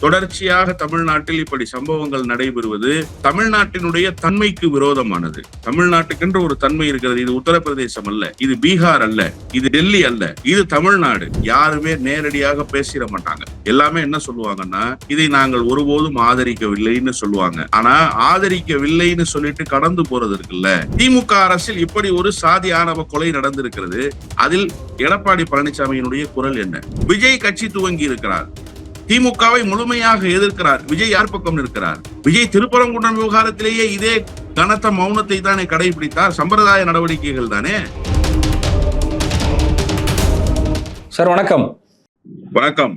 தொடர்ச்சியாக தமிழ்நாட்டில் இப்படி சம்பவங்கள் நடைபெறுவது தமிழ்நாட்டினுடைய தன்மைக்கு விரோதமானது. தமிழ்நாட்டுக்கென்று ஒரு தன்மை இருக்கிறது. இது உத்தரப்பிரதேசம் அல்ல. இது பீகார் அல்ல. இது டெல்லி அல்ல. இது தமிழ்நாடு. யாருமே நேரடியாக பேசிட மாட்டாங்க. எல்லாமே என்ன சொல்லுவாங்கன்னா இதை நாங்கள் ஒருபோதும் ஆதரிக்கவில்லைன்னு சொல்லுவாங்க. ஆனா ஆதரிக்கவில்லைன்னு சொல்லிட்டு கடந்து போறது இருக்குல்ல திமுக அரசில் இப்படி ஒரு சாதி ஆணவ கொலை நடந்திருக்கிறது. அதில் எடப்பாடி பழனிசாமியினுடைய குரல் என்ன? விஜய் கட்சி துவங்கி இருக்கிறார். திமுகவை முழுமையாக எதிர்க்கிறார். விஜய் யார் பக்கம் நிற்கிறார்? விஜய் திருப்பரங்குன்றம் விவகாரத்திலேயே இதே கனத்த மௌனத்தை தானே கடைபிடித்தார். சம்பிரதாய நடவடிக்கைகள் தானே? சார் வணக்கம். வணக்கம்.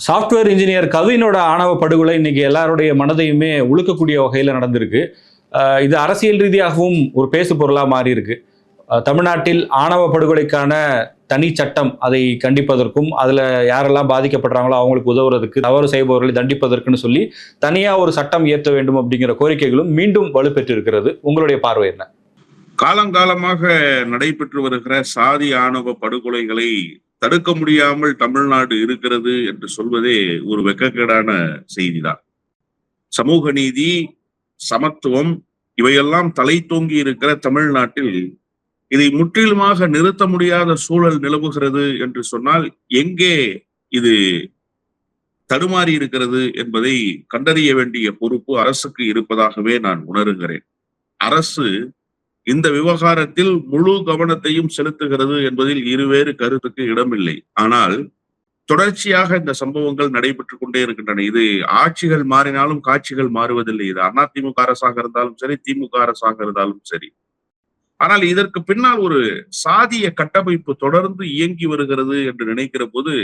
சாஃப்ட்வேர் இன்ஜினியர் கவினோட ஆணவ படுகொலை இன்னைக்கு எல்லாருடைய மனதையுமே உழுக்கக்கூடிய வகையில் நடந்திருக்கு. இது அரசியல் ரீதியாகவும் ஒரு பேசு பொருளாக மாறி இருக்கு தமிழ்நாட்டில் ஆணவ படுகொலைக்கான தனி சட்டம் அதை கண்டிப்பதற்கும் அதில் யாரெல்லாம் பாதிக்கப்படுறாங்களோ அவங்களுக்கு உதவுறதுக்கு தவறு செய்பவர்களை தண்டிப்பதற்குன்னு சொல்லி தனியாக ஒரு சட்டம் இயற்ற வேண்டும் அப்படிங்கிற கோரிக்கைகளும் மீண்டும் வலுப்பெற்றிருக்கிறது. உங்களுடைய பார்வை என்ன? காலங்காலமாக நடைபெற்று வருகிற சாதி ஆணவ படுகொலைகளை தடுக்க முடியாமல் தமிழ்நாடு இருக்கிறது என்று சொல்வதே ஒரு வெக்கக்கேடான செய்திதான். சமூக நீதி சமத்துவம் இவையெல்லாம் தலை தோங்கி இருக்கிற தமிழ்நாட்டில் இதை முற்றிலுமாக நிறுத்த முடியாத சூழல் நிலவுகிறது என்று சொன்னால் எங்கே இது தடுமாறி இருக்கிறது என்பதை கண்டறிய வேண்டிய பொறுப்பு அரசுக்கு இருப்பதாகவே நான் உணர்கிறேன். அரசு இந்த விவகாரத்தில் முழு கவனத்தையும் செலுத்துகிறது என்பதில் இருவேறு கருத்துக்கு இடமில்லை. ஆனால் தொடர்ச்சியாக இந்த சம்பவங்கள் நடைபெற்றுக் கொண்டே இருக்கின்றன. இது ஆட்சிகள் மாறினாலும் காட்சிகள் மாறுவதில்லை. இது அதிமுக அரசாக இருந்தாலும் சரி திமுக அரசாக இருந்தாலும் சரி. ஆனால் இதற்கு பின்னால் ஒரு சாதிய கட்டமைப்பு தொடர்ந்து இயங்கி வருகிறது என்று நினைக்கிற போது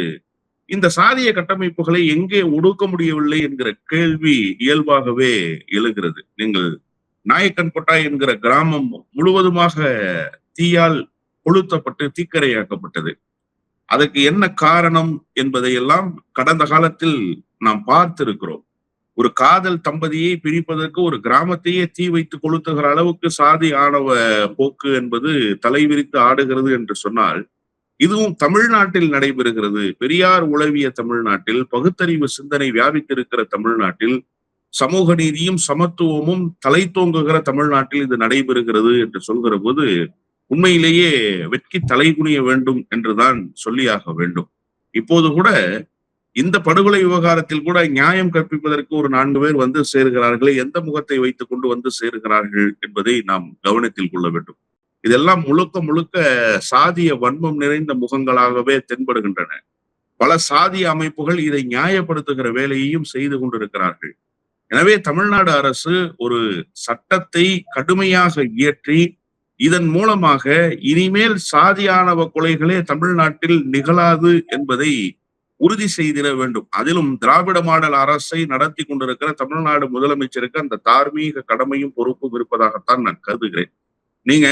இந்த சாதிய கட்டமைப்புகளை எங்கே ஒடுக்க முடியவில்லை என்கிற கேள்வி இயல்பாகவே எழுகிறது. நீங்கள் நாயக்கன்பொட்டா என்கிற கிராமம் முழுவதுமாக தீயால் கொளுத்தப்பட்டு தீக்கரையாக்கப்பட்டது. அதற்கு என்ன காரணம் என்பதையெல்லாம் கடந்த காலத்தில் நாம் பார்த்திருக்கிறோம். ஒரு காதல் தம்பதியை பிரிப்பதற்கு ஒரு கிராமத்தையே தீ வைத்து கொளுத்துகிற அளவுக்கு சாதி ஆணவ போக்கு என்பது தலைவிரித்து ஆடுகிறது என்று சொன்னால் இதுவும் தமிழ்நாட்டில் நடைபெறுகிறது. பெரியார் உளவிய தமிழ்நாட்டில் பகுத்தறிவு சிந்தனை வியாபித்திருக்கிற தமிழ்நாட்டில் சமூக நீதியும் சமத்துவமும் தலை தோங்குகிற தமிழ்நாட்டில் இது நடைபெறுகிறது என்று சொல்கிற போது உண்மையிலேயே வெட்கி தலைகுனிய வேண்டும் என்றுதான் சொல்லியாக வேண்டும். இப்போது கூட இந்த படுகொலை விவகாரத்தில் கூட நியாயம் கற்பிப்பதற்கு ஒரு நான்கு பேர் வந்து சேருகிறார்களே எந்த முகத்தை வைத்துக் கொண்டு வந்து சேருகிறார்கள் என்பதை நாம் கவனத்தில் கொள்ள வேண்டும். இதெல்லாம் முழுக்க முழுக்க சாதிய வன்மம் நிறைந்த முகங்களாகவே தென்படுகின்றன. பல சாதிய அமைப்புகள் இதை நியாயப்படுத்துகிற வேலையையும் செய்து கொண்டிருக்கிறார்கள். எனவே தமிழ்நாடு அரசு ஒரு சட்டத்தை கடுமையாக இயற்றி இதன் மூலமாக இனிமேல் சாதியானவ கொலைகளே தமிழ்நாட்டில் நிகழாது என்பதை உறுதி செய்திட வேண்டும். அதிலும் திராவிட மாடல் அரசை நடத்தி கொண்டிருக்கிற தமிழ்நாடு முதலமைச்சருக்கு அந்த தார்மீக கடமையும் பொறுப்பும் இருப்பதாகத்தான் நான் கருதுகிறேன். நீங்க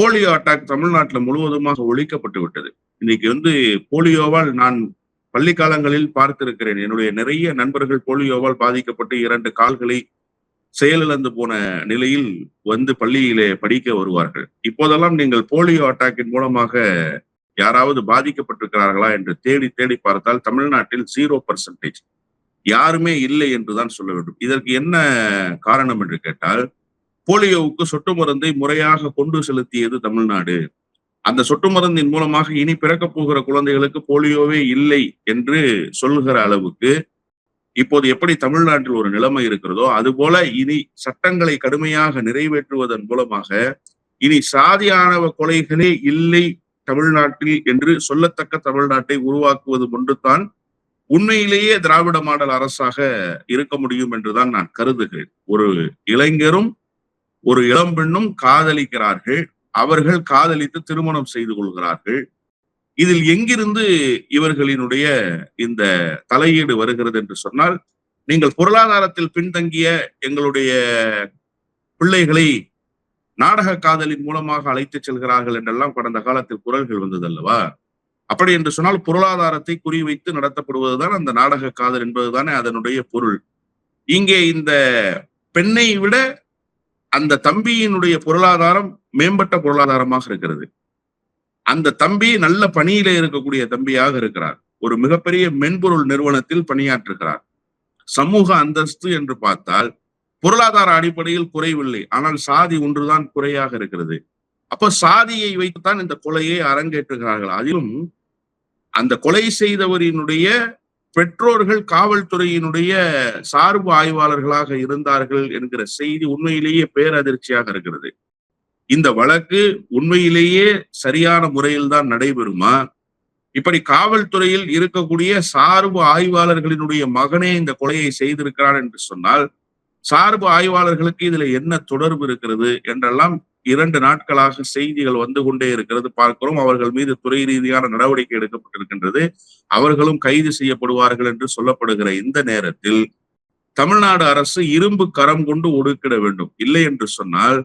போலியோ அட்டாக் தமிழ்நாட்டுல முழுவதுமாக ஒழிக்கப்பட்டு விட்டது. இன்னைக்கு வந்து போலியோவால் நான் பள்ளி காலங்களில் பார்த்திருக்கிறேன். என்னுடைய நிறைய நண்பர்கள் போலியோவால் பாதிக்கப்பட்டு இரண்டு கால்களை செயலிழந்து போன நிலையில் வந்து பள்ளியிலே படிக்க வருவார்கள். இப்போதெல்லாம் நீங்கள் போலியோ அட்டாக்கின் மூலமாக யாராவது பாதிக்கப்பட்டிருக்கிறார்களா என்று தேடி தேடி பார்த்தால் தமிழ்நாட்டில் ஜீரோ பர்சன்டேஜ் யாருமே இல்லை என்றுதான் சொல்ல வேண்டும். இதற்கு என்ன காரணம் என்று கேட்டால் போலியோவுக்கு சொட்டு மருந்தை முறையாக கொண்டு செலுத்தியது தமிழ்நாடு. அந்த சொட்டு மருந்தின் மூலமாக இனி பிறக்கப் போகிற குழந்தைகளுக்கு போலியோவே இல்லை என்று சொல்லுகிற அளவுக்கு இப்போது எப்படி தமிழ்நாட்டில் ஒரு நிலைமை இருக்கிறதோ அதுபோல இனி சட்டங்களை கடுமையாக நிறைவேற்றுவதன் மூலமாக இனி சாதியானவ கொலைகளே இல்லை தமிழ்நாட்டில் என்று சொல்லத்தக்க தமிழ்நாட்டை உருவாக்குவது ஒன்றுதான் உண்மையிலேயே திராவிட மாடல் அரசாக இருக்க முடியும் என்றுதான் நான் கருதுகிறேன். ஒரு இளைஞரும் ஒரு இளம்பெண்ணும் காதலிக்கிறார்கள் அவர்கள் காதலித்து திருமணம் செய்து கொள்கிறார்கள். இதில் எங்கிருந்து இவர்களினுடைய இந்த தலையீடு வருகிறது என்று சொன்னால் நீங்கள் பொருளாதாரத்தில் பின்தங்கிய எங்களுடைய பிள்ளைகளை நாடக காதலின் மூலமாக அழைத்து செல்கிறார்கள் என்றெல்லாம் கடந்த காலத்தில் குரல்கள் வந்தது அல்லவா அப்படி என்று சொன்னால் பொருளாதாரத்தை குறிவைத்து நடத்தப்படுவதுதான் அந்த நாடக காதல் என்பதுதானே அதனுடைய பொருள். இங்கே இந்த பெண்ணை விட அந்த தம்பியினுடைய பொருளாதாரம் மேம்பட்ட பொருளாதாரமாக இருக்கிறது. அந்த தம்பி நல்ல பணியில இருக்கக்கூடிய தம்பியாக இருக்கிறார். ஒரு மிகப்பெரிய மென்பொருள் நிறுவனத்தில் பணியாற்றுகிறார். சமூக அந்தஸ்து என்று பார்த்தால் பொருளாதார அடிப்படையில் குறைவில்லை. ஆனால் சாதி ஒன்றுதான் குறையாக இருக்கிறது. அப்ப சாதியை வைத்துத்தான் இந்த கொலையை அரங்கேற்றுகிறார்கள். அதிலும் அந்த கொலை செய்தவரினுடைய பெற்றோர்கள் காவல்துறையினுடைய சார்பு ஆய்வாளர்களாக இருந்தார்கள் என்கிற செய்தி உண்மையிலேயே பேரதிர்ச்சியாக இருக்கிறது. இந்த வழக்கு உண்மையிலேயே சரியான முறையில் தான் நடைபெறுமா? இப்படி காவல்துறையில் இருக்கக்கூடிய சார்பு ஆய்வாளர்களினுடைய மகனே இந்த கொலையை செய்திருக்கிறார் என்று சொன்னால் சார்பு ஆய்வாளர்களுக்கு இதுல என்ன தொடர்பு இருக்கிறது என்றெல்லாம் இரண்டு நாட்களாக செய்திகள் வந்து கொண்டே இருக்கிறது. பார்க்கிறோம். அவர்கள் மீது துறை ரீதியான நடவடிக்கை எடுக்கப்பட்டிருக்கின்றது. அவர்களும் கைது செய்யப்படுவார்கள் என்று சொல்லப்படுகிற இந்த நேரத்தில் தமிழ்நாடு அரசு இரும்பு கரம் கொண்டு ஒடுக்கிட வேண்டும். இல்லை என்று சொன்னால்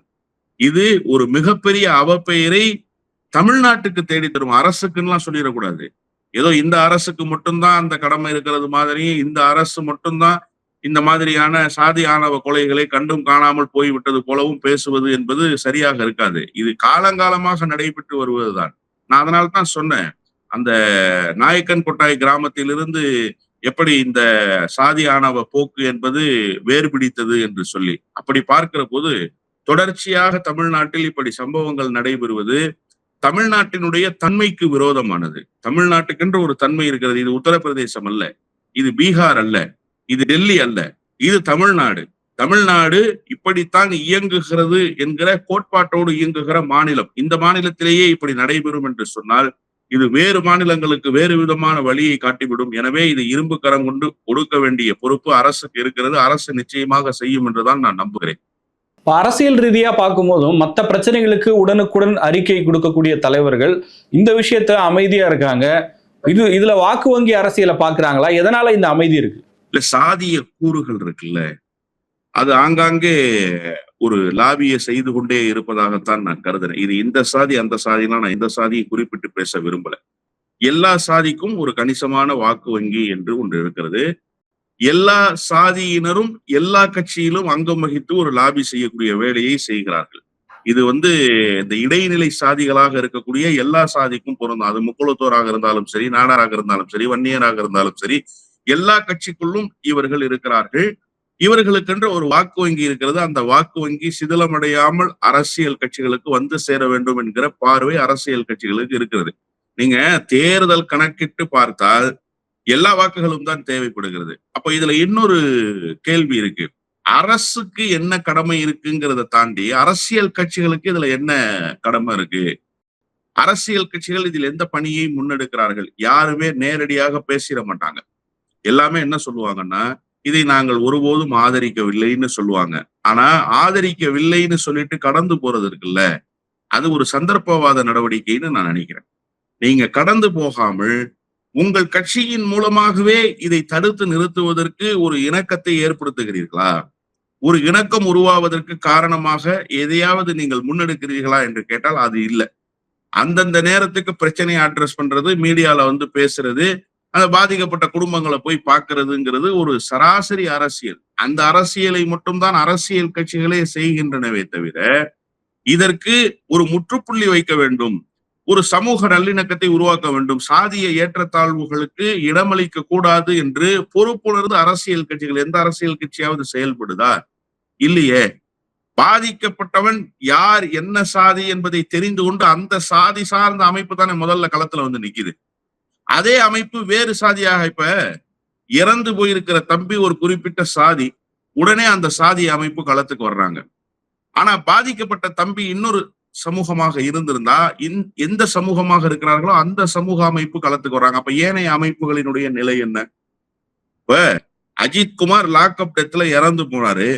இது ஒரு மிகப்பெரிய அவப்பெயரை தமிழ்நாட்டுக்கு தேடி தரும். அரசுக்குன்னு சொல்லிடக்கூடாது. ஏதோ இந்த அரசுக்கு மட்டும்தான் அந்த கடமை இருக்கிறது மாதிரி இந்த அரசு மட்டும்தான் இந்த மாதிரியான சாதி ஆணவ கொலைகளை கண்டும் காணாமல் போய்விட்டது போலவும் பேசுவது என்பது சரியாக இருக்காது. இது காலங்காலமாக நடைபெற்று வருவதுதான். நான் அதனால தான் சொன்னேன். அந்த நாயக்கன் கொட்டாய் கிராமத்திலிருந்து எப்படி இந்த சாதி ஆணவ போக்கு என்பது வேறு பிடித்தது என்று சொல்லி அப்படி பார்க்கிற போது தொடர்ச்சியாக தமிழ்நாட்டில் இப்படி சம்பவங்கள் நடைபெறுவது தமிழ்நாட்டினுடைய தன்மைக்கு விரோதமானது. தமிழ்நாட்டுக்கென்று ஒரு தன்மை இருக்கிறது. இது உத்தரப்பிரதேசம் அல்ல. இது பீகார் அல்ல. இது டெல்லி அல்ல இது தமிழ்நாடு. தமிழ்நாடு இப்படித்தான் இயங்குகிறது என்கிற கோட்பாட்டோடு இயங்குகிற மாநிலம். இந்த மாநிலத்திலேயே இப்படி நடைபெறும் என்று சொன்னால் இது வேறு மாநிலங்களுக்கு வேறு விதமான வழியை காட்டிவிடும். எனவே இது இரும்பு கரம் கொண்டு கொடுக்க வேண்டிய பொறுப்பு அரசுக்கு இருக்கிறது. அரசு நிச்சயமாக செய்யும் என்றுதான் நான் நம்புகிறேன். அரசியல் ரீதியா பார்க்கும்போதும் மற்ற பிரச்சனைகளுக்கு உடனுக்குடன் அறிக்கை கொடுக்கக்கூடிய தலைவர்கள் இந்த விஷயத்த அமைதியா இருக்காங்க. இது இதுல வாக்கு வங்கி அரசியலை பாக்குறாங்களா எதனால இந்த அமைதி இருக்கு? இல்ல சாதிய கூறுகள் இருக்குல்ல அது ஆங்காங்கே ஒரு லாபியை செய்து கொண்டே இருப்பதாகத்தான் நான் கருதுறேன். இது இந்த சாதி அந்த சாதினா நான் இந்த சாதியை குறிப்பிட்டு பேச விரும்பல. எல்லா சாதிக்கும் ஒரு கணிசமான வாக்கு வங்கி என்று ஒன்று இருக்கிறது. எல்லா சாதியினரும் எல்லா கட்சியிலும் அங்கம் வகித்து ஒரு லாபி செய்யக்கூடிய வேலையை செய்கிறார்கள். இது வந்து இந்த இடைநிலை சாதிகளாக இருக்கக்கூடிய எல்லா சாதிக்கும் பொருந்தும். அது முக்குளத்தோராக இருந்தாலும் சரி நாடாராக இருந்தாலும் சரி வன்னியராக இருந்தாலும் சரி எல்லா கட்சிக்குள்ளும் இவர்கள் இருக்கிறார்கள். இவர்களுக்கென்று ஒரு வாக்கு வங்கி இருக்கிறது. அந்த வாக்கு வங்கி சிதிலமடையாமல் அரசியல் கட்சிகளுக்கு வந்து சேர வேண்டும் என்கிற பார்வை அரசியல் கட்சிகளுக்கு இருக்கிறது. நீங்க தேர்தல் கணக்கிட்டு பார்த்தால் எல்லா வாக்குகளும் தான் தேவைப்படுகிறது. அப்ப இதுல இன்னொரு கேள்வி இருக்கு. அரசுக்கு என்ன கடமை இருக்குங்கிறத தாண்டி அரசியல் கட்சிகளுக்கு இதுல என்ன கடமை இருக்கு? அரசியல் கட்சிகள் இதில் எந்த பணியை முன்னெடுக்கிறார்கள். யாருமே நேரடியாக பேசிட மாட்டாங்க. எல்லாமே என்ன சொல்லுவாங்கன்னா இதை நாங்கள் ஒருபோதும் ஆதரிக்கவில்லைன்னு சொல்லுவாங்க. ஆனா ஆதரிக்கவில்லைன்னு சொல்லிட்டு கடந்து போறது இருக்குல்ல அது ஒரு சந்தர்ப்பவாத நடவடிக்கைன்னு நான் நினைக்கிறேன். நீங்க கடந்து போகாமல் உங்கள் கட்சியின் மூலமாகவே இதை தடுத்து நிறுத்துவதற்கு ஒரு இணக்கத்தை ஏற்படுத்துகிறீர்களா? ஒரு இணக்கம் உருவாவதற்கு காரணமாக எதையாவது நீங்கள் முன்னெடுக்கிறீர்களா என்று கேட்டால் அது இல்லை. அந்தந்த நேரத்துக்கு பிரச்சனையை அட்ரஸ் பண்றது மீடியால வந்து பேசுறது அந்த பாதிக்கப்பட்ட குடும்பங்களை போய் பார்க்கறதுங்கிறது ஒரு சராசரி அரசியல். அந்த அரசியலை மட்டும்தான் அரசியல் கட்சிகளே செய்கின்றனவே தவிர இதற்கு ஒரு முற்றுப்புள்ளி வைக்க வேண்டும் ஒரு சமூக நல்லிணக்கத்தை உருவாக்க வேண்டும் சாதிய ஏற்றத்தாழ்வுகளுக்கு இடமளிக்க கூடாது என்று பொறுப்புணர்ந்து அரசியல் கட்சிகள் எந்த அரசியல் கட்சியாவது செயல்படுதா? இல்லையே. பாதிக்கப்பட்டவன் யார் என்ன சாதி என்பதை தெரிந்து கொண்டு அந்த சாதி சார்ந்த அமைப்பு தானே முதல்ல களத்துல வந்து நிக்குது. அதே அமைப்பு வேறு சாதியாக இப்ப இறந்து போயிருக்கிற தம்பி ஒரு குறிப்பிட்ட சாதி உடனே அந்த சாதி அமைப்பு களத்துக்கு வர்றாங்க. ஆனா பாதிக்கப்பட்ட தம்பி இன்னொரு சமூகமாக இருந்திருந்தா எந்த சமூகமாக இருக்கிறார்களோ அந்த சமூக அமைப்பு களத்துக்கு வர்றாங்க. அப்ப ஏனைய அமைப்புகளினுடைய நிலை என்ன? இப்ப அஜித் குமார் லாக்அப் டெத்ல இறந்து போனாரு.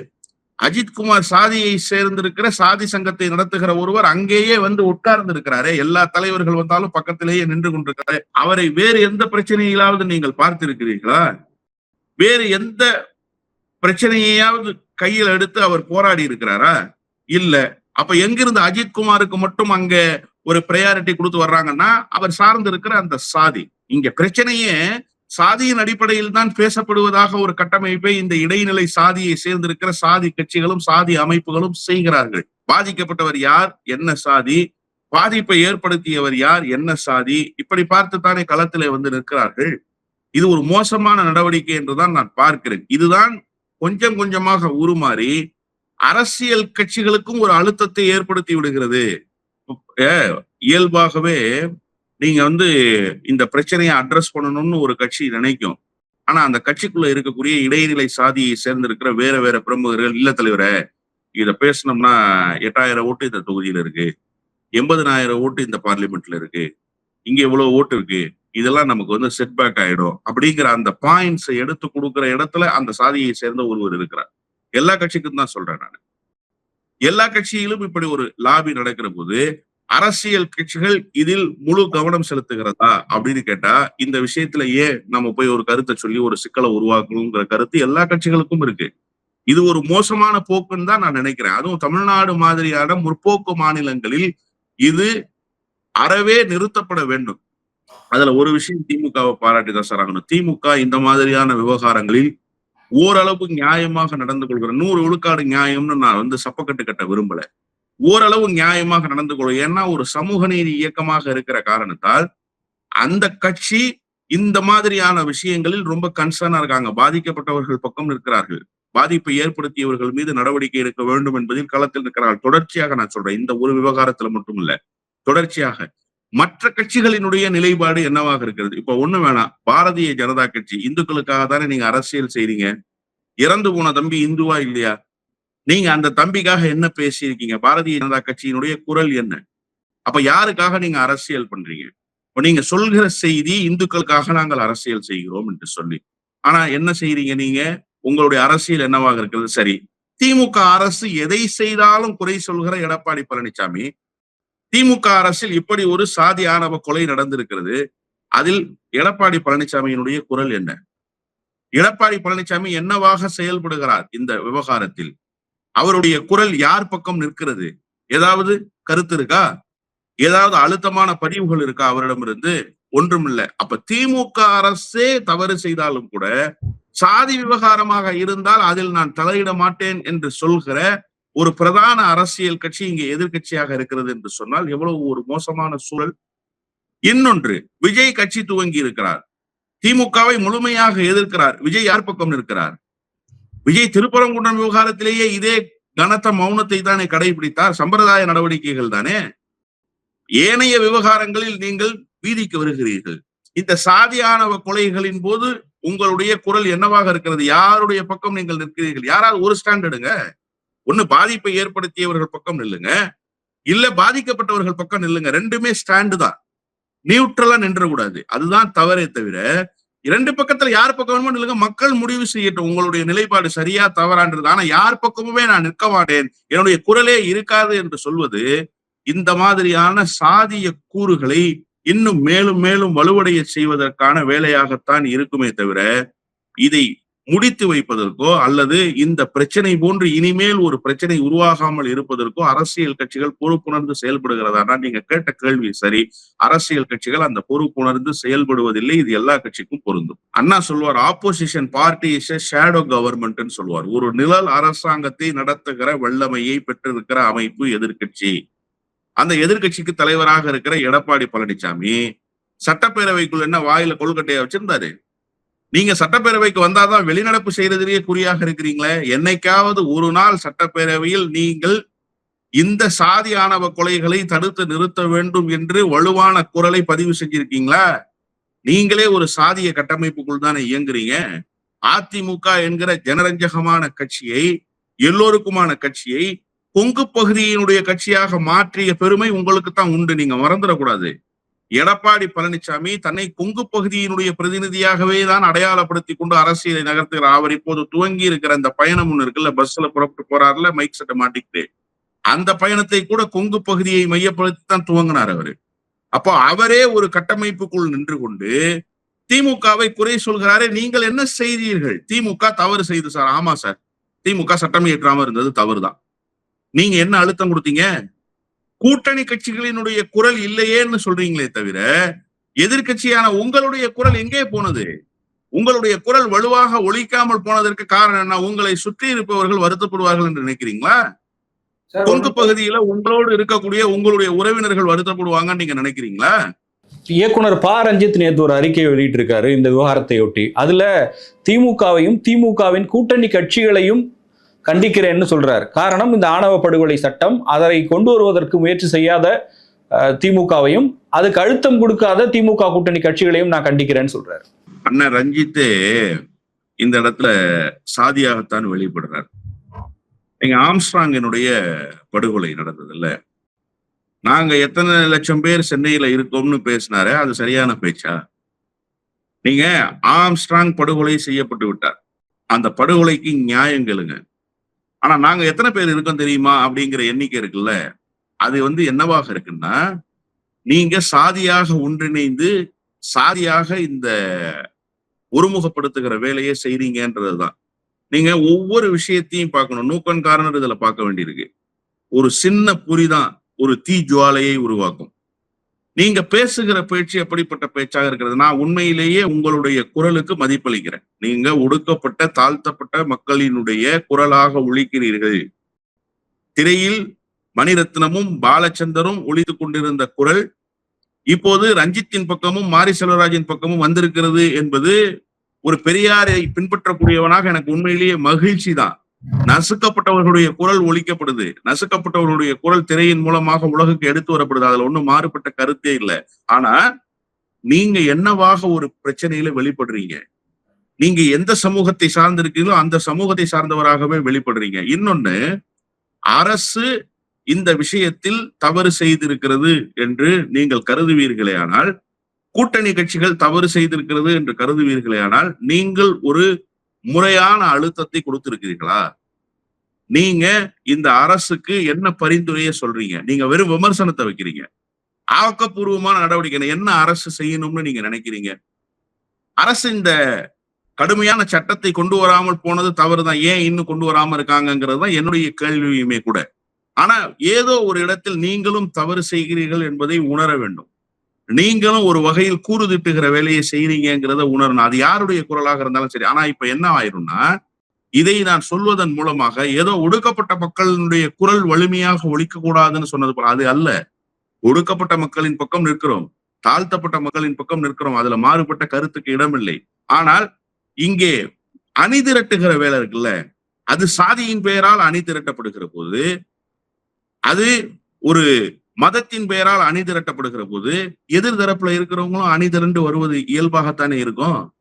அஜித்குமார் சாதியை சேர்ந்திருக்கிற சாதி சங்கத்தை நடத்துகிற ஒருவர் அங்கேயே வந்து உட்கார்ந்து இருக்கிறாரே எல்லா தலைவர்கள் வந்தாலும் பக்கத்திலேயே நின்று கொண்டிருக்கிறாரு. அவரை வேறு எந்த பிரச்சனையிலாவது நீங்கள் பார்த்திருக்கிறீர்களா? வேறு எந்த பிரச்சனையாவது கையில் எடுத்து அவர் போராடி இருக்கிறாரா? இல்ல. அப்ப எங்கிருந்து அஜித்குமாருக்கு மட்டும் அங்க ஒரு ப்ரையாரிட்டி கொடுத்து வர்றாங்கன்னா அவர் சார்ந்து இருக்கிற அந்த சாதி. இங்க பிரச்சனையே சாதியின் அடிப்படையில் தான் பேசப்படுவதாக ஒரு கட்டமைப்பை இந்த இடைநிலை சாதியை சேர்ந்திருக்கிற சாதி கட்சிகளும் சாதி அமைப்புகளும் செய்கிறார்கள். பாதிக்கப்பட்டவர் யார்? என்ன சாதி? பாதிப்பை ஏற்படுத்தியவர் யார்? என்ன சாதி? இப்படி பார்த்துத்தானே களத்திலே வந்து நிற்கிறார்கள். இது ஒரு மோசமான நடவடிக்கை என்றுதான் நான் பார்க்கிறேன். இதுதான் கொஞ்சம் கொஞ்சமாக உருமாறி அரசியல் கட்சிகளுக்கும் ஒரு அழுத்தத்தை ஏற்படுத்தி விடுகிறது. இயல்பாகவே நீங்க வந்து இந்த பிரச்சனையை அட்ரஸ் பண்ணணும்னு ஒரு கட்சி நினைக்கும். ஆனா அந்த கட்சிக்குள்ள இருக்கக்கூடிய இடைநிலை சாதியை சேர்ந்திருக்கிற வேற வேற பிரமுகர்கள் இல்ல தலைவரே இத பேசினோம்னா எட்டாயிரம் ஓட்டு இந்த தொகுதியில இருக்கு. எண்பதனாயிரம் ஓட்டு இந்த பார்லிமெண்ட்ல இருக்கு. இங்க இவ்வளவு ஓட்டு இருக்கு. இதெல்லாம் நமக்கு வந்து செட்பேக் ஆயிடும். அப்படிங்கிற அந்த பாயிண்ட்ஸ் எடுத்து கொடுக்கிற இடத்துல அந்த சாதியை சேர்ந்த ஒருவர் இருக்கிறார். எல்லா கட்சிக்கும் தான் சொல்றேன் நான். எல்லா கட்சியிலும் இப்படி ஒரு லாபி நடக்கிற போது அரசியல் கட்சிகள் இதில் முழு கவனம் செலுத்துகிறதா அப்படின்னு கேட்டா இந்த விஷயத்துல ஏன் நம்ம போய் ஒரு கருத்தை சொல்லி ஒரு சிக்கலை உருவாக்கணுங்கிற கருத்து எல்லா கட்சிகளுக்கும் இருக்கு. இது ஒரு மோசமான போக்குன்னு தான் நான் நினைக்கிறேன். அதுவும் தமிழ்நாடு மாதிரியான முற்போக்கு மாநிலங்களில் இது அறவே நிறுத்தப்பட வேண்டும். அதுல ஒரு விஷயம் திமுகவை பாராட்டி தான் சார் ஆகணும். திமுக இந்த மாதிரியான விவகாரங்களில் ஓரளவு நியாயமாக நடந்து கொள்கிற நூறு விழுக்காடு நியாயம்னு நான் வந்து சப்பக்கட்டு கட்ட விரும்பல. ஓரளவு நியாயமாக நடந்து கொள்ளும். ஏன்னா ஒரு சமூக நீதி இயக்கமாக இருக்கிற காரணத்தால் அந்த கட்சி இந்த மாதிரியான விஷயங்களில் ரொம்ப கன்சர்னா இருக்காங்க. பாதிக்கப்பட்டவர்கள் பக்கம் இருக்கிறார்கள் பாதிப்பை ஏற்படுத்தியவர்கள் மீது நடவடிக்கை எடுக்க வேண்டும் என்பதில் களத்தில் இருக்கிறார்கள் தொடர்ச்சியாக நான் சொல்றேன். இந்த ஒரு விவகாரத்துல மட்டும் இல்ல தொடர்ச்சியாக. மற்ற கட்சிகளினுடைய நிலைப்பாடு என்னவாக இருக்கிறது? இப்ப ஒண்ணு வேணாம். பாரதிய ஜனதா கட்சி இந்துக்களுக்காக தானே நீங்க அரசியல் செய்றீங்க. இறந்து போன தம்பி இந்துவா இல்லையா? நீங்க அந்த தம்பிக்காக என்ன பேசியிருக்கீங்க? பாரதிய ஜனதா கட்சியினுடைய குரல் என்ன? அப்ப யாருக்காக நீங்க அரசியல் பண்றீங்க? இப்ப நீங்க சொல்கிற செய்தி இந்துக்களுக்காக நாங்கள் அரசியல் செய்கிறோம் என்று சொல்லி. ஆனா என்ன செய்றீங்க நீங்க? உங்களுடைய அரசியல் என்னவாக இருக்கிறது? சரி. திமுக அரசு எதை செய்தாலும் குறை சொல்கிற எடப்பாடி பழனிசாமி திமுக அரசில் இப்படி ஒரு சாதி ஆணவ கொலை நடந்திருக்கிறது. அதில் எடப்பாடி பழனிசாமியினுடைய குரல் என்ன? எடப்பாடி பழனிசாமி என்னவாக செயல்படுகிறார் இந்த விவகாரத்தில்? அவருடைய குரல் யார் பக்கம் நிற்கிறது? ஏதாவது கருத்து இருக்கா? ஏதாவது அழுத்தமான பதிவுகள் இருக்கா அவரிடமிருந்து? ஒன்றுமில்லை. அப்ப திமுக அரசே தவறு செய்தாலும் கூட சாதி விவகாரமாக இருந்தால் அதில் நான் தலையிட மாட்டேன் என்று சொல்கிற ஒரு பிரதான அரசியல் கட்சி இங்கே எதிர்கட்சியாக இருக்கிறது என்று சொன்னால் எவ்வளவு ஒரு மோசமான சூழல். இன்னொன்று விஜய் கட்சி துவங்கி இருக்கிறார். திமுகவை முழுமையாக எதிர்க்கிறார். விஜய் யார் பக்கம் நிற்கிறார்? விஜய் திருப்பரங்குன்றம் விவகாரத்திலேயே இதே கனத்த மௌனத்தை தானே கடைபிடித்தார். சம்பிரதாய நடவடிக்கைகள் தானே? ஏனைய விவகாரங்களில் நீங்கள் வீதிக்கு வருகிறீர்கள். இந்த சாதியானவ கொலைகளின் போது உங்களுடைய குரல் என்னவாக இருக்கிறது? யாருடைய பக்கம் நீங்கள் நிற்கிறீர்கள்? யாராவது ஒரு ஸ்டாண்ட் எடுங்க. ஒண்ணு பாதிப்பை ஏற்படுத்தியவர்கள் பக்கம் நில்லுங்க. இல்ல பாதிக்கப்பட்டவர்கள் பக்கம் நில்லுங்க. ரெண்டுமே ஸ்டாண்டு தான். நியூட்ரலா நின்றக்கூடாது. அதுதான் தவறே தவிர இரண்டு பக்கத்துல யார் பக்கம் வேணுமோ மக்கள் முடிவு செய்யட்டும். உங்களுடைய நிலைப்பாடு சரியா தவறான்றது ஆனா யார் பக்கமுமே நான் நிற்க மாட்டேன். என்னுடைய குரலே இருக்காது என்று சொல்வது இந்த மாதிரியான சாதிய கூறுகளை இன்னும் மேலும் மேலும் வலுவடைய செய்வதற்கான வேலையாகத்தான் இருக்குமே தவிர இதை முடித்து வைப்பதற்கோ அல்லது இந்த பிரச்சனை போன்று இனிமேல் ஒரு பிரச்சனை உருவாகாமல் இருப்பதற்கோ அரசியல் கட்சிகள் பொறுப்புணர்ந்து செயல்படுகிறதா? நீங்க கேட்ட கேள்வி சரி. அரசியல் கட்சிகள் அந்த பொறுப்புணர்ந்து செயல்படுவதில்லை. இது எல்லா கட்சிக்கும் பொருந்தும். அண்ணா சொல்வார் ஆப்போசிஷன் பார்ட்டி இஸ் ஷேடோ கவர்மெண்ட்னு சொல்வார். ஒரு நிழல் அரசாங்கத்தை நடத்துகிற வல்லமையை பெற்றிருக்கிற அமைப்பு எதிர்கட்சி அந்த எதிர்கட்சிக்கு தலைவராக இருக்கிற எடப்பாடி பழனிசாமி சட்டப்பேரவைக்குள்ள என்ன வாயில கொள்கட்டையா வச்சிருந்தாரு? நீங்க சட்டப்பேரவைக்கு வந்தாதான் வெளிநடப்பு செய்யறதுலேயே குறியாக இருக்கிறீங்களே? என்னைக்காவது ஒரு நாள் சட்டப்பேரவையில் நீங்கள் இந்த சாதி ஆணவ கொலைகளை தடுத்து நிறுத்த வேண்டும் என்று வலுவான குரலை பதிவு செஞ்சிருக்கீங்களா? நீங்களே ஒரு சாதிய கட்டமைப்புக்குள் தானே இயங்குறீங்க. அதிமுக என்கிற ஜனரஞ்சகமான கட்சியை எல்லோருக்குமான கட்சியை கொங்கு பகுதியினுடைய கட்சியாக மாற்றிய பெருமை உங்களுக்கு தான் உண்டு. நீங்க மறந்துடக்கூடாது. எடப்பாடி பழனிசாமி தன்னை கொங்கு பகுதியினுடைய பிரதிநிதியாகவே தான் அடையாளப்படுத்தி கொண்டு அரசியலை நகர்த்துகிறார் அவர் இப்போது துவங்கி இருக்கிற அந்த பயணம் ஒன்று இருக்குல்ல பஸ்ல புறப்பட்டு போறாருல மைக் சட்டை மாட்டிக்கிட்டு. அந்த பயணத்தை கூட கொங்கு பகுதியை மையப்படுத்தி தான் துவங்கினார் அவரு. அப்போ அவரே ஒரு கட்டமைப்புக்குள் நின்று கொண்டு திமுகவை குறை சொல்கிறாரே நீங்கள் என்ன செய்தீர்கள்? திமுக தவறு செய்து சார். ஆமா சார். திமுக சட்டம் இயற்றாம இருந்தது தவறுதான். நீங்க என்ன அழுத்தம் கொடுத்தீங்க? கூட்டணி கட்சிகளினுடைய குரல் இல்லையேன்னு சொல்றீங்களே தவிர எதிர்கட்சியான உங்களுடைய குரல் எங்கே போனது? உங்களுடைய குரல் வலுவாக ஒழிக்காமல் போனதற்கு காரணம் என்ன? உங்களை சுற்றி இருப்பவர்கள் வருத்தப்படுவார்கள் என்று நினைக்கிறீங்களா? கொங்கு பகுதியில உங்களோடு இருக்கக்கூடிய உங்களுடைய உறவினர்கள் வருத்தப்படுவாங்கன்னு நீங்க நினைக்கிறீங்களா? இயக்குனர் ப. ரஞ்சித் நேற்று ஒரு அறிக்கையை வெளியிட்டிருக்காரு இந்த விவகாரத்தையொட்டி. அதுல திமுகவையும் திமுகவின் கூட்டணி கட்சிகளையும் கண்டிக்கிறேன்னு சொல்றார். காரணம் இந்த ஆணவ படுகொலை சட்டம் அதை கொண்டு வருவதற்கு முயற்சி செய்யாத அஹ், திமுகவையும் அதுக்கு அழுத்தம் கொடுக்காத திமுக கூட்டணி கட்சிகளையும் நான் கண்டிக்கிறேன்னு சொல்றாரு. அண்ணன் ரஞ்சித்து இந்த இடத்துல சாதியாகத்தான் வெளிப்படுறார். எங்க ஆம்ஸ்ட்ராங்கினுடைய படுகொலை நடந்ததில்ல. நாங்க எத்தனை லட்சம் பேர் சென்னையில இருக்கோம்னு பேசினாரு அது சரியான பேச்சா? நீங்க ஆம்ஸ்ட்ராங் படுகொலை செய்யப்பட்டு விட்டார். அந்த படுகொலைக்கு நியாயம் கேளுங்க. ஆனா நாங்க எத்தனை பேர் இருக்கோம் தெரியுமா? அப்படிங்கிற எண்ணிக்கை இருக்குல்ல. அது வந்து என்னவாக இருக்குன்னா நீங்க சாதியாக ஒன்றிணைந்து சாதியாக இந்த ஒருமுகப்படுத்துகிற வேலையை செய்றீங்கன்றதுதான். நீங்க ஒவ்வொரு விஷயத்தையும் பார்க்கணும். நூக்கன் காரணர் இதுல பார்க்க வேண்டியிருக்கு. ஒரு சின்ன புரிதான் ஒரு தீ ஜுவாலையை உருவாக்கும். நீங்க பேசுகிற பேச்சு எப்படிப்பட்ட பேச்சாக இருக்கிறது? நான் உண்மையிலேயே உங்களுடைய குரலுக்கு மதிப்பளிக்கிறேன். நீங்க ஒடுக்கப்பட்ட தாழ்த்தப்பட்ட மக்களினுடைய குரலாக ஒழிக்கிறீர்கள். திரையில் மணிரத்னமும் பாலச்சந்தரும் ஒழித்துக் கொண்டிருந்த குரல் இப்போது ரஞ்சித்தின் பக்கமும் மாரி செல்வராஜின் பக்கமும் வந்திருக்கிறது என்பது ஒரு பெரியாரை பின்பற்றக்கூடியவனாக எனக்கு உண்மையிலேயே மகிழ்ச்சி தான் நசுக்கப்பட்டவர்களுடைய குரல் ஒழிக்கப்படுது நசுக்கப்பட்டவர்களுடைய குரல் திரையின் மூலமாக உலகுக்கு எடுத்து வரப்படுது. அதுல ஒண்ணும் மாறுபட்ட கருத்தே இல்லை. ஆனா நீங்க என்னவாக ஒரு பிரச்சனையில வெளிப்படுறீங்க? நீங்க எந்த சமூகத்தை சார்ந்திருக்கீங்களோ அந்த சமூகத்தை சார்ந்தவராகவே வெளிப்படுறீங்க. இன்னொன்னு அரசு இந்த விஷயத்தில் தவறு செய்திருக்கிறது என்று நீங்கள் கருதுவீர்களே ஆனால் கூட்டணி கட்சிகள் தவறு செய்திருக்கிறது என்று கருதுவீர்களே ஆனால் நீங்கள் ஒரு முறையான அழுத்தத்தை கொடுத்திருக்கிறீர்களா? நீங்க இந்த அரசுக்கு என்ன பரிந்துரையை சொல்றீங்க? நீங்க வெறும் விமர்சனத்தை வைக்கிறீங்க. ஆக்கப்பூர்வமான நடவடிக்கை என்ன? அரசு செய்யணும்னு நீங்க நினைக்கிறீங்க? அரசு இந்த கடுமையான சட்டத்தை கொண்டு வராமல் போனது தவறுதான். ஏன் இன்னும் கொண்டு வராம இருக்காங்கிறது தான் என்னுடைய கேள்வியுமே கூட. ஆனா ஏதோ ஒரு இடத்தில் நீங்களும் தவறு செய்கிறீர்கள் என்பதை உணர வேண்டும். நீங்களும் ஒரு வகையில் கூறுதிட்டுகிற வேலையை செய்றீங்கிறத உணரணும். அது யாருடைய குரலாக இருந்தாலும் சரி. ஆனா இப்ப என்ன ஆயிரும்னா இதை நான் சொல்வதன் மூலமாக ஏதோ ஒடுக்கப்பட்ட மக்களினுடைய குரல் வலிமையாக ஒழிக்க கூடாதுன்னு சொன்னது போல அது அல்ல. ஒடுக்கப்பட்ட மக்களின் பக்கம் நிற்கிறோம். தாழ்த்தப்பட்ட மக்களின் பக்கம் நிற்கிறோம். அதுல மாறுபட்ட கருத்துக்கு இடமில்லை. ஆனால் இங்கே அணி திரட்டுகிற வேலை இருக்குல்ல அது சாதியின் பெயரால் அணி திரட்டப்படுகிற போது அது ஒரு மதத்தின் பெயரால் அணி திரட்டப்படுகிற போது எதிர் தரப்புல இருக்கிறவங்களும் அணி திரண்டு வருவது இயல்பாகத்தானே இருக்கும்?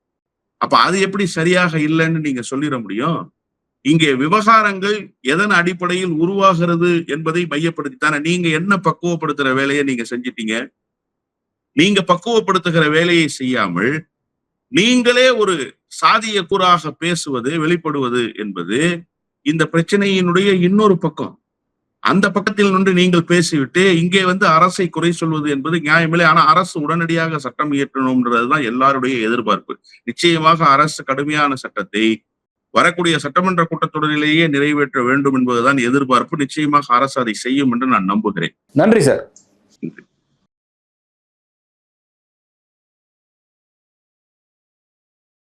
அப்ப அது எப்படி சரியாக இல்லைன்னு நீங்க சொல்லிட முடியும். இங்கே விவகாரங்கள் எதன் அடிப்படையில் உருவாகிறது என்பதை மையப்படுத்தித்தானே. நீங்க என்ன பக்குவப்படுத்துற வேலையை நீங்க செஞ்சிட்டீங்க? நீங்க பக்குவப்படுத்துகிற வேலையை செய்யாமல் நீங்களே ஒரு சாதிய கூறாக பேசுவது வெளிப்படுவது என்பது இந்த பிரச்சனையினுடைய இன்னொரு பக்கம். அந்த பக்கத்தில் நின்று நீங்கள் பேசிவிட்டு இங்கே வந்து அரசை குறை சொல்வது என்பது நியாயமில்லை ஆனா அரசு உடனடியாக சட்டம் இயற்றணும்ன்றதுதான் எல்லாருடைய எதிர்பார்ப்பு. நிச்சயமாக அரசு கடுமையான சட்டத்தை வரக்கூடிய சட்டமன்ற கூட்டத்தொடரிலேயே நிறைவேற்ற வேண்டும் என்பதுதான் எதிர்பார்ப்பு. நிச்சயமாக அரசு அதை செய்யும் என்று நான் நம்புகிறேன். நன்றி சார்.